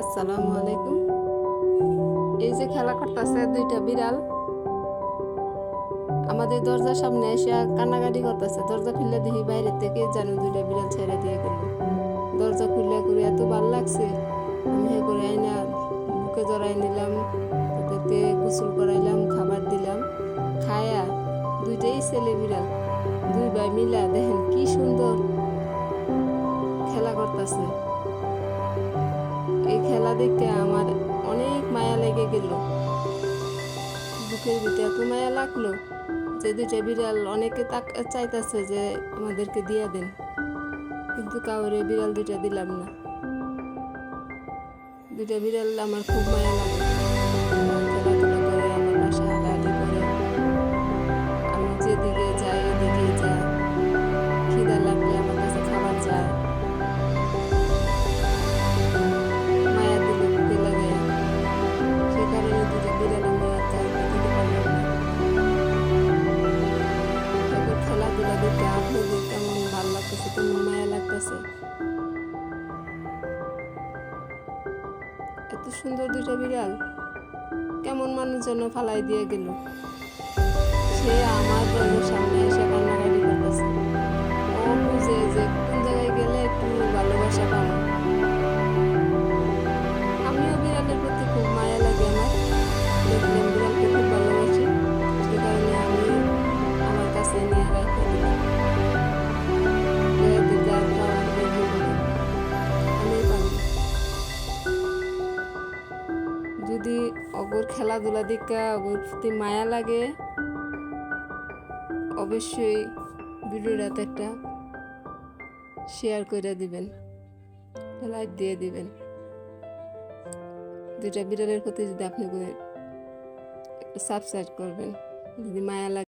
আসসালামু আলাইকুম। এই যে খেলা করতেছে দুইটা বিড়াল। আমাদের দরজার সামনে এসে কান্নাকাটি করতেছে। দরজা খুললে দেখি বাইরে থেকে যেন দুইটা বিড়াল ছেড়ে দিয়ে গেল। দরজা খুললে করে এত ভালো লাগছে। আমি হে করে আইনা বুকে জড়াই নিলাম, তাদেরকে গোসল করাইলাম, খাবার দিলাম। খায়া দুইটাই ছেলে বিড়াল, দুই ভাই মিলা দেখেন কি সুন্দর খেলা করতেছে। এই খেলা দেখতে আমার অনেক মায়া লেগে গেল। বুকের ভিতরে এত মায়া লাগল যে দুইটা বিড়াল অনেকে তাক চাইতেছে যে আমাদেরকে দিয়ে দেন। কিন্তু কাউরে বিড়াল দুইটা দিলাম না। দুইটা বিড়াল আমার খুব মায়া লাগে। এত সুন্দর দুইটা বিড়াল। কেমন মানুষ যেন ফালাই দিয়ে গেল। সে আমার সামনে এসে অগর খেলাধুলা দিকা, অগর প্রতি মায়া লাগে। অবশ্যই ভিডিওটাতে একটা শেয়ার করে দিবেন লাইক দিয়ে দিবেন। দুটা বিড়ালের প্রতি যদি আপনি সাবস্ক্রাইব করবেন, যদি মায়া লাগে।